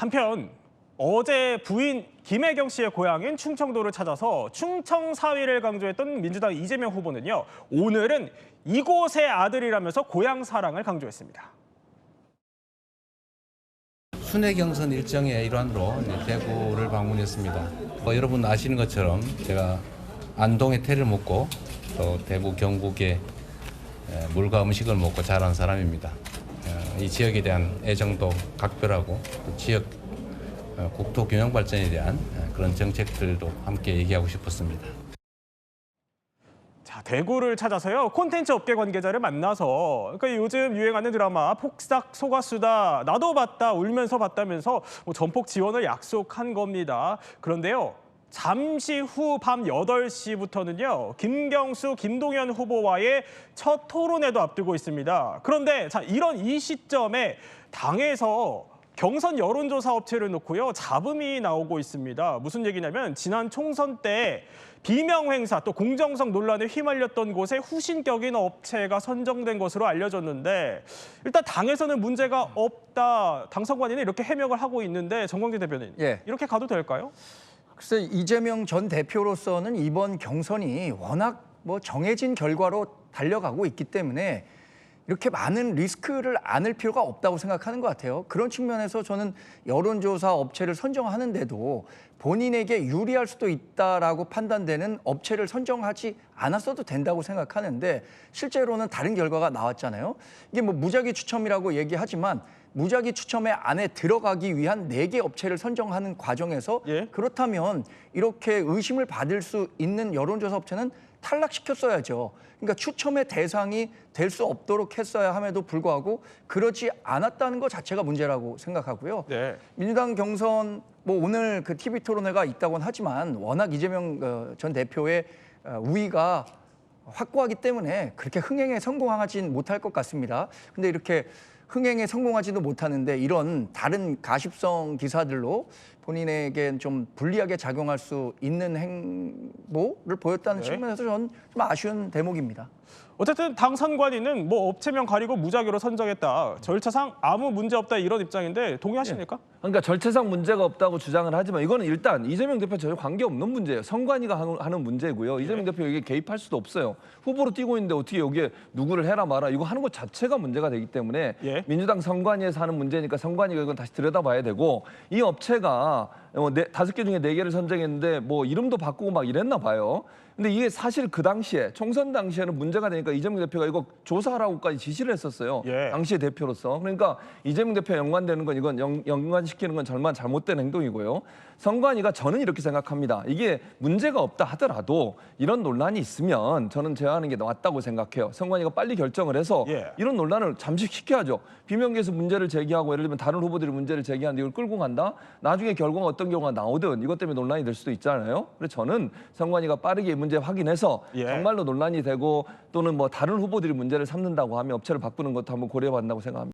한편 어제 부인 김혜경 씨의 고향인 충청도를 찾아서 충청 사위를 강조했던 민주당 이재명 후보는요. 오늘은 이곳의 아들이라면서 고향 사랑을 강조했습니다. 순회 경선 일정의 일환으로 대구를 방문했습니다. 어, 여러분 아시는 것처럼 제가 안동의 태를 먹고 또 대구 경북의 에, 물과 음식을 먹고 자란 사람입니다. 어, 이 지역에 대한 애정도 각별하고 또 지역 어, 국토 균형 발전에 대한 어, 그런 정책들도 함께 얘기하고 싶었습니다. 자, 대구를 찾아서요. 콘텐츠 업계 관계자를 만나서 그러니까 요즘 유행하는 드라마 폭삭 속았수다 나도 봤다 울면서 봤다면서 뭐 전폭 지원을 약속한 겁니다. 그런데요. 잠시 후 밤 8시부터는요. 김경수, 김동연 후보와의 첫 토론회도 앞두고 있습니다. 그런데 자, 이런 이 시점에 당에서 경선 여론조사 업체를 놓고요 잡음이 나오고 있습니다. 무슨 얘기냐면 지난 총선 때 비명 행사 또 공정성 논란에 휘말렸던 곳에 후신격인 업체가 선정된 것으로 알려졌는데 일단 당에서는 문제가 없다. 당선관위는 이렇게 해명을 하고 있는데 정광재 대변인 예. 이렇게 가도 될까요? 글쎄 이재명 전 대표로서는 이번 경선이 워낙 뭐 정해진 결과로 달려가고 있기 때문에 이렇게 많은 리스크를 안을 필요가 없다고 생각하는 것 같아요. 그런 측면에서 저는 여론조사 업체를 선정하는데도 본인에게 유리할 수도 있다라고 판단되는 업체를 선정하지 않았어도 된다고 생각하는데 실제로는 다른 결과가 나왔잖아요. 이게 뭐 무작위 추첨이라고 얘기하지만 무작위 추첨에 안에 들어가기 위한 네 개 업체를 선정하는 과정에서 예. 그렇다면 이렇게 의심을 받을 수 있는 여론조사 업체는 탈락시켰어야죠. 그러니까 추첨의 대상이 될 수 없도록 했어야 함에도 불구하고 그러지 않았다는 것 자체가 문제라고 생각하고요. 네. 민주당 경선 뭐 오늘 그 TV 토론회가 있다고는 하지만 워낙 이재명 어, 전 대표의 어, 우위가 확고하기 때문에 그렇게 흥행에 성공하진 못할 것 같습니다. 근데 이렇게 흥행에 성공하지도 못하는데 이런 다른 가십성 기사들로 본인에게 좀 불리하게 작용할 수 있는 행보를 보였다는 네. 측면에서 저는 좀 아쉬운 대목입니다. 어쨌든 당 선관위는 뭐 업체명 가리고 무작위로 선정했다. 절차상 아무 문제 없다 이런 입장인데 동의하십니까? 그러니까 절차상 문제가 없다고 주장을 하지만 이거는 일단 이재명 대표 전혀 관계 없는 문제예요. 선관위가 하는- 문제고요. 이재명 대표 여기 개입할 수도 없어요. 후보로 뛰고 있는데 어떻게 여기에 누구를 해라 마라 이거 하는 것 자체가 문제가 되기 때문에 예. 민주당 선관위에서 하는 문제니까 선관위가 이건 다시 들여다봐야 되고 이 업체가 어, 네, 다섯 개 중에 네 개를 선정했는데 뭐 이름도 바꾸고 막 이랬나 봐요. 근데 이게 사실 그 당시에 총선 당시에는 문제가 되니까 이재명 대표가 이거 조사하라고까지 지시를 했었어요. 예. 당시의 대표로서. 그러니까 이재명 대표 연관되는 건 이건 연, 연관시키는 건 정말 잘못된 행동이고요. 선관위가 저는 이렇게 생각합니다. 이게 문제가 없다 하더라도 이런 논란이 있으면 저는 제어하는 게 맞다고 생각해요. 선관위가 빨리 결정을 해서 예. 이런 논란을 잠식시켜야죠. 비명계에서 문제를 제기하고 예를 들면 다른 후보들이 문제를 제기하는데 이걸 끌고 간다. 나중에 결과가 어떤 경우가 나오든 이것 때문에 논란이 될 수도 있잖아요. 그래서 저는 선관위가 빠르게 이 문제 확인해서 예. 정말로 논란이 되고 또는 뭐 다른 후보들이 문제를 삼는다고 하면 업체를 바꾸는 것도 한번 고려해봤다고 생각합니다.